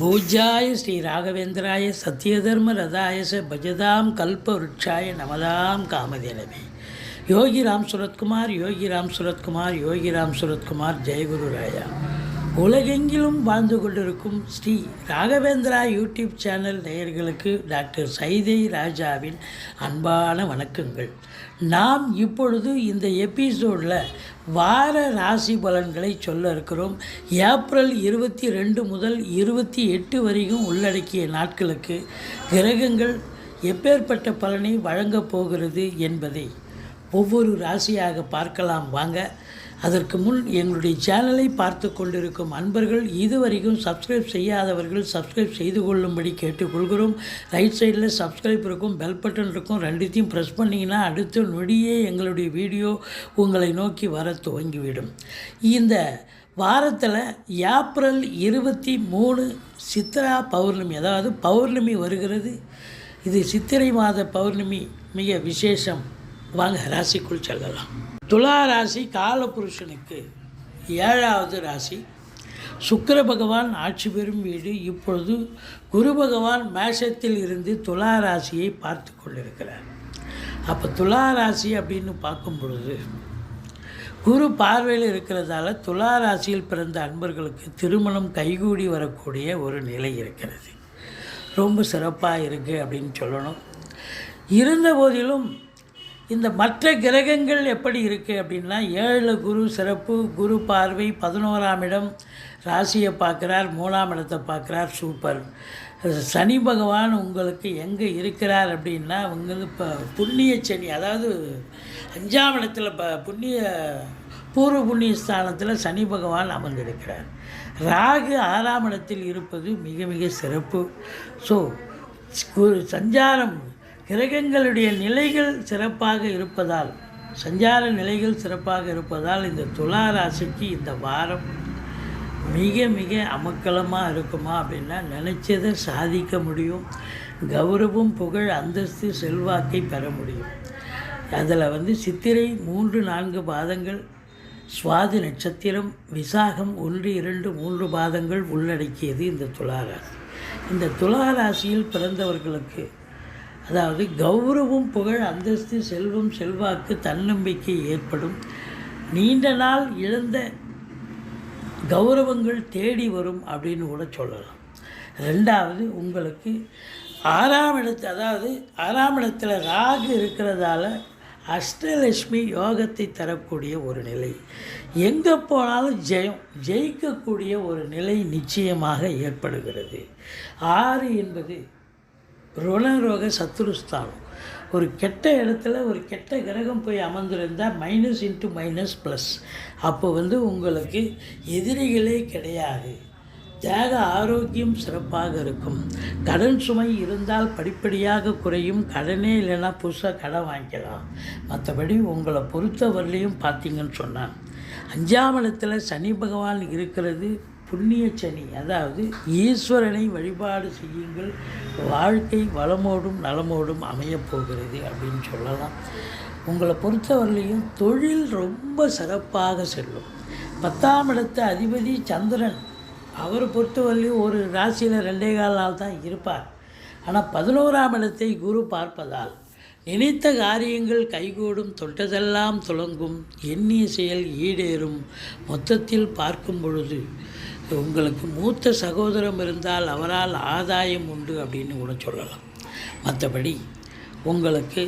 பூஜாய ஸ்ரீ ராகவேந்திராய சத்யதர்ம ரதாயச பஜதாம் கல்பவருட்சாய நமதாம் காமதேனவே யோகி ராம் சுரத்குமார் யோகி ராம் சுரத்குமார் யோகி ராம் சுரத்குமார் ஜெயகுரு ராயா. உலகெங்கிலும் வாழ்ந்து கொண்டிருக்கும் ஸ்ரீ ராகவேந்திரா யூடியூப் சேனல் நேயர்களுக்கு டாக்டர் சைதை ராஜாவின் அன்பான வணக்கங்கள். நாம் இப்பொழுது இந்த எபிசோடில் வார ராசி பலன்களை சொல்ல இருக்கிறோம். ஏப்ரல் இருபத்தி ரெண்டு முதல் இருபத்தி எட்டு வரைக்கும் உள்ளடக்கிய நாட்களுக்கு கிரகங்கள் எப்பேற்பட்ட பலனை வழங்கப் போகிறது என்பதை ஒவ்வொரு ராசியாக பார்க்கலாம். வாங்க அதற்கு முன் எங்களுடைய சேனலை பார்த்து கொண்டிருக்கும் அன்பர்கள் இதுவரைக்கும் சப்ஸ்கிரைப் செய்யாதவர்கள் சப்ஸ்கிரைப் செய்து கொள்ளும்படி கேட்டுக்கொள்கிறோம். ரைட் சைடில் சப்ஸ்கிரைப் இருக்கும் பெல் பட்டன் இருக்கும் ரெண்டுத்தையும் ப்ரெஸ் பண்ணிங்கன்னா அடுத்த நொடியே எங்களுடைய வீடியோ உங்களை நோக்கி வர துவங்கிவிடும். இந்த வாரத்தில் ஏப்ரல் இருபத்தி மூணு சித்ரா பௌர்ணமி அதாவது பௌர்ணமி வருகிறது. இது சித்திரை மாத பௌர்ணமி மிக விசேஷம். வாங்க ராசிக்குள் செல்லலாம். துலா ராசி காலபுருஷனுக்கு ஏழாவது ராசி. சுக்கர பகவான் ஆட்சி பெறும் வீடு. இப்பொழுது குரு பகவான் மேஷத்தில் இருந்து துலா ராசியை பார்த்து கொண்டிருக்கிறார். அப்போ துலா ராசி அப்படின்னு பார்க்கும் பொழுது குரு பார்வையில் இருக்கிறதால துலா ராசியில் பிறந்த அன்பர்களுக்கு திருமணம் கைகூடி வரக்கூடிய ஒரு நிலை இருக்கிறது. ரொம்ப சிறப்பாக இருக்குது அப்படின்னு சொல்லணும். இருந்த போதிலும் இந்த மற்ற கிரகங்கள் எப்படி இருக்குது அப்படின்னா ஏழில் குரு சிறப்பு குரு பார்வை பதினோராம் இடம் ராசியை பார்க்குறார் மூணாம் இடத்தை பார்க்குறார் சூப்பர் சனி பகவான் உங்களுக்கு எங்கே இருக்கிறார் அப்படின்னா உங்களுக்கு இப்போ புண்ணிய சனி அதாவது அஞ்சாம் இடத்துல ப புண்ணிய பூர்வ புண்ணிய ஸ்தானத்தில் சனி பகவான் அமர்ந்திருக்கிறார். ராகு ஆறாம் இடத்தில் இருப்பது மிக மிக சிறப்பு. ஸோ சஞ்சாரம் கிரகங்களுடைய நிலைகள் சிறப்பாக இருப்பதால் சஞ்சார நிலைகள் சிறப்பாக இருப்பதால் இந்த துலா ராசிக்கு இந்த வாரம் மிக மிக அமக்கலமாக இருக்குமா அப்படின்னா நினச்சதை சாதிக்க முடியும். கௌரவம் புகழ் அந்தஸ்து செல்வாக்கை பெற முடியும். அதில் வந்து சித்திரை மூன்று நான்கு பாதங்கள் சுவாதி நட்சத்திரம் விசாகம் ஒன்று இரண்டு மூன்று பாதங்கள் உள்ளடக்கியது இந்த துளாராசி இந்த துளாராசியில் பிறந்தவர்களுக்கு அதாவது கௌரவம் புகழ் அந்தஸ்து செல்வம் செல்வாக்கு தன்னம்பிக்கை ஏற்படும். நீண்ட நாள் இழந்த கௌரவங்கள் தேடி வரும் அப்படின்னு கூட சொல்லலாம். ரெண்டாவது உங்களுக்கு ஆறாம் இடத்து அதாவது ஆறாம் இடத்துல ராகு இருக்கிறதால அஷ்டலட்சுமி யோகத்தை தரக்கூடிய ஒரு நிலை. எங்கே போனாலும் ஜெயம் ஜெயிக்கக்கூடிய ஒரு நிலை நிச்சயமாக ஏற்படுகிறது. ஆறு என்பது ருணரோக சத்துருஸ்தானம். ஒரு கெட்ட இடத்துல ஒரு கெட்ட கிரகம் போய் அமர்ந்திருந்தால் மைனஸ் இன்ட்டு மைனஸ் ப்ளஸ் அப்போ வந்து உங்களுக்கு எதிரிகளே கிடையாது. தேக ஆரோக்கியம் சிறப்பாக இருக்கும். கடன் சுமை இருந்தால் படிப்படியாக குறையும். கடனே இல்லைன்னா புதுசாக கடன் வாங்கிக்கலாம். மற்றபடி உங்களை பொறுத்தவரையிலையும் பார்த்தீங்கன்னு சொன்னான் அஞ்சாம் இடத்துல சனி பகவான் இருக்கிறது புண்ணிய சனி அதாவது ஈஸ்வரனை வழிபாடு செய்யுங்கள். வாழ்க்கை வளமோடும் நலமோடும் அமையப் போகிறது அப்படின்னு சொல்லலாம். உங்களை பொறுத்தவரையிலையும் தொழில் ரொம்ப சிறப்பாக செல்லும். பத்தாம் இடத்து அதிபதி சந்திரன் அவரை பொறுத்தவரையிலையும் ஒரு ராசியில் ரெண்டே கால நாள் தான் இருப்பார். ஆனால் பதினோராம் இடத்தை குரு பார்ப்பதால் நினைத்த காரியங்கள் கைகூடும் தொட்டதெல்லாம் துளங்கும் எண்ணிய செயல் ஈடேறும். மொத்தத்தில் பார்க்கும் பொழுது உங்களுக்கு மூத்த சகோதரம் இருந்தால் அவரால் ஆதாயம் உண்டு அப்படின்னு கூட சொல்லலாம். மற்றபடி உங்களுக்கு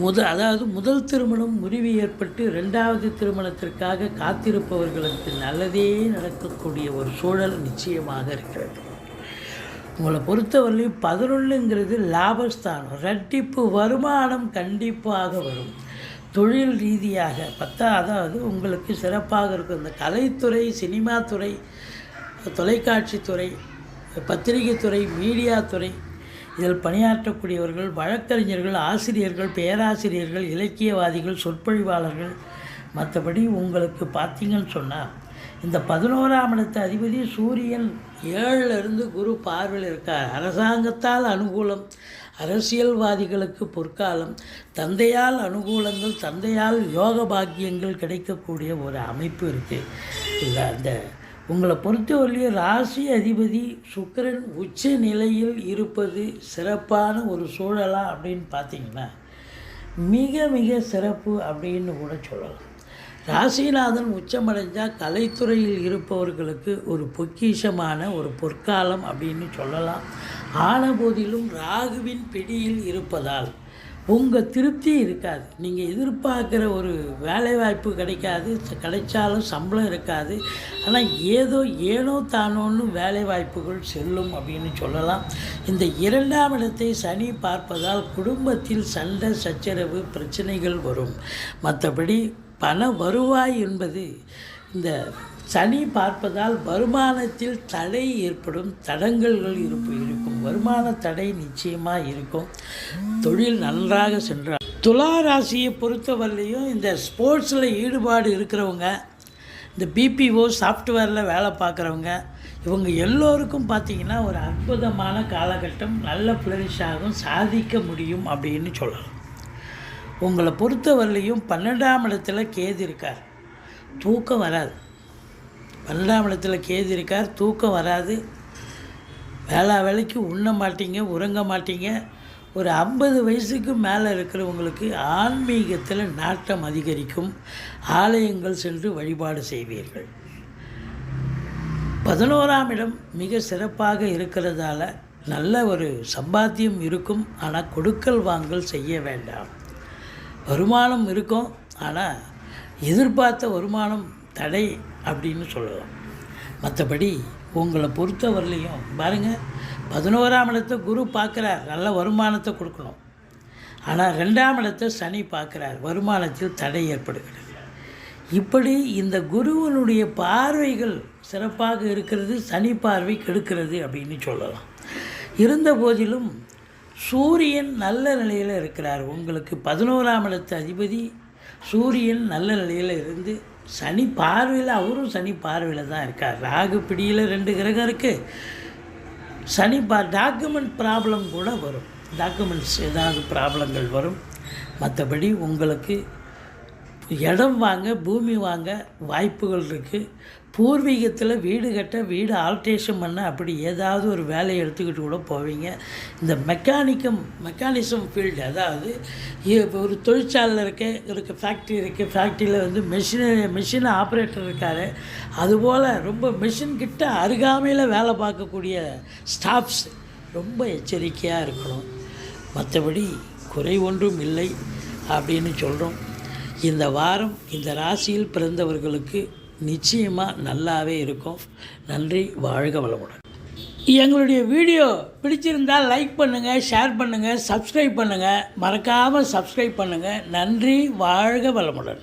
முத அதாவது முதல் திருமணம் முறிவு ஏற்பட்டு ரெண்டாவது திருமணத்திற்காக காத்திருப்பவர்களுக்கு நல்லதே நடக்கக்கூடிய ஒரு சூழல் நிச்சயமாக இருக்கிறது. உங்களை பொறுத்தவரையிலையும் பதினொன்றுங்கிறது லாபஸ்தானம். ரெட்டிப்பு வருமானம் கண்டிப்பாக வரும். தொழில் ரீதியாக பத்தா அதாவது உங்களுக்கு சிறப்பாக இருக்கும். இந்த கலைத்துறை சினிமா துறை தொலைக்காட்சி துறை பத்திரிகை துறை மீடியா துறை இதில் பணியாற்றக்கூடியவர்கள் வழக்கறிஞர்கள் ஆசிரியர்கள் பேராசிரியர்கள் இலக்கியவாதிகள் சொற்பொழிவாளர்கள் மற்றபடி உங்களுக்கு பார்த்தீங்கன்னு சொன்னால் இந்த பதினோராம் இடத்து அதிபதி சூரியன் ஏழில் இருந்து குரு பார்வையில் இருக்கார். அரசாங்கத்தால் அனுகூலம். அரசியல்வாதிகளுக்கு பொற்காலம். தந்தையால் அனுகூலங்கள் தந்தையால் யோக பாக்கியங்கள் கிடைக்கக்கூடிய ஒரு அமைப்பு இருக்குது இல்லை அந்த உங்களை பொறுத்தவரையிலும் ராசி அதிபதி சுக்கிரன் உச்ச நிலையில் இருப்பது சிறப்பான ஒரு சூழலா அப்படின்னு பார்த்தீங்கன்னா மிக மிக சிறப்பு அப்படின்னு கூட சொல்லலாம். ராசிநாதன் உச்சமடைஞ்சால் கலைத்துறையில் இருப்பவர்களுக்கு ஒரு பொக்கிஷமான ஒரு பொற்காலம் அப்படின்னு சொல்லலாம். ஆன போதிலும் ராகுவின் பிடியில் இருப்பதால் உங்கள் திருப்தி இருக்காது. நீங்கள் எதிர்பார்க்குற ஒரு வேலைவாய்ப்பு கிடைக்காது கிடைச்சாலும் சம்பளம் இருக்காது. ஆனால் ஏதோ ஏனோ தானோன்னு வேலைவாய்ப்புகள் செல்லும் அப்படின்னு சொல்லலாம். இந்த இரண்டாம் இடத்தை சனி பார்ப்பதால் குடும்பத்தில் சண்டை சச்சரவு பிரச்சனைகள் வரும். மற்றபடி பண வருவாய் என்பது இந்த சனி பார்ப்பதால் வருமானத்தில் தடை ஏற்படும் தடங்கல்கள் இருப்பு இருக்கும். வருமான தடை நிச்சயமாக இருக்கும். தொழில் நன்றாக சென்றார் துலா ராசியை பொறுத்தவரையிலையும் இந்த ஸ்போர்ட்ஸில் ஈடுபாடு இருக்கிறவங்க இந்த பிபிஓ சாஃப்ட்வேரில் வேலை பார்க்குறவங்க இவங்க எல்லோருக்கும் பார்த்தீங்கன்னா ஒரு அற்புதமான காலகட்டம் நல்ல புலரிஷாகவும் சாதிக்க முடியும் அப்படின்னு சொல்லலாம். உங்களை பொறுத்தவரையிலையும் பன்னெண்டாம் இடத்துல கேது இருக்கார். தூக்கம் வராது. பன்னெண்டாம் இடத்துல கேது இருக்கார் தூக்கம் வராது. வேளா வேலைக்கு உண்ண மாட்டீங்க உறங்க மாட்டீங்க. ஒரு ஐம்பது வயசுக்கு மேலே இருக்கிறவங்களுக்கு ஆன்மீகத்தில் நாட்டம் அதிகரிக்கும். ஆலயங்கள் சென்று வழிபாடு செய்வீர்கள். பதினோராம் இடம் மிக சிறப்பாக இருக்கிறதால நல்ல ஒரு சம்பாத்தியம் இருக்கும். ஆனால் கொடுக்கல் வாங்கல் செய்ய வேண்டாம். வருமானம் இருக்கும். ஆனால் எதிர்பார்த்த வருமானம் தடை அப்படின்னு சொல்லலாம். மற்றபடி உங்களை பொறுத்தவரையிலையும் பாருங்கள் பதினோராம் இடத்தை குரு பார்க்குறார் நல்ல வருமானத்தை கொடுக்கணும். ஆனால் ரெண்டாம் இடத்தை சனி பார்க்குறார் வருமானத்தில் தடை ஏற்படுகிறது. இப்படி இந்த குருவனுடைய பார்வைகள் சிறப்பாக இருக்கிறது சனி பார்வை கெடுக்கிறது அப்படின்னு சொல்லலாம். இருந்த போதிலும் சூரியன் நல்ல நிலையில் இருக்கிறார். உங்களுக்கு பதினோராம் இடத்து அதிபதி சூரியன் நல்ல நிலையில் இருந்து சனி பார்வையில் அவரும் சனி பார்வையில் தான் இருக்கார். ராகு பிடியில் ரெண்டு கிரகம் இருக்குது சனி பா டாக்குமெண்ட் ப்ராப்ளம் கூட வரும். டாக்குமெண்ட்ஸ் ஏதாவது ப்ராப்ளங்கள் வரும். மற்றபடி உங்களுக்கு இடம் வாங்க பூமி வாங்க வாய்ப்புகள் இருக்குது பூர்வீகத்தில் வீடு கட்ட வீடு ஆல்ட்ரேஷன் பண்ண அப்படி ஏதாவது ஒரு வேலையை எடுத்துக்கிட்டு கூட போவீங்க. இந்த மெக்கானிக்கம் மெக்கானிசம் ஃபீல்டு அதாவது இப்போ ஒரு தொழிற்சாலையில் இருக்க இருக்க ஃபேக்ட்ரி இருக்குது ஃபேக்ட்ரியில் வந்து மெஷின் மிஷின் ஆப்ரேட்டர் இருக்கார். அதுபோல் ரொம்ப மிஷின்கிட்ட அருகாமையில் வேலை பார்க்கக்கூடிய ஸ்டாஃப்ஸ் ரொம்ப எச்சரிக்கையாக இருக்கணும். மற்றபடி குறை ஒன்றும் இல்லை அப்படின்னு சொல்கிறோம் இந்த வாரம் இந்த ராசியில் பிறந்தவர்களுக்கு நிச்சயமாக நல்லாவே இருக்கும். நன்றி வாழ்க வளமுடன். எங்களுடைய வீடியோ பிடிச்சிருந்தால் லைக் பண்ணுங்கள் ஷேர் பண்ணுங்கள் சப்ஸ்கிரைப் பண்ணுங்கள் மறக்காமல் சப்ஸ்கிரைப் பண்ணுங்கள் நன்றி வாழ்க வளமுடன்.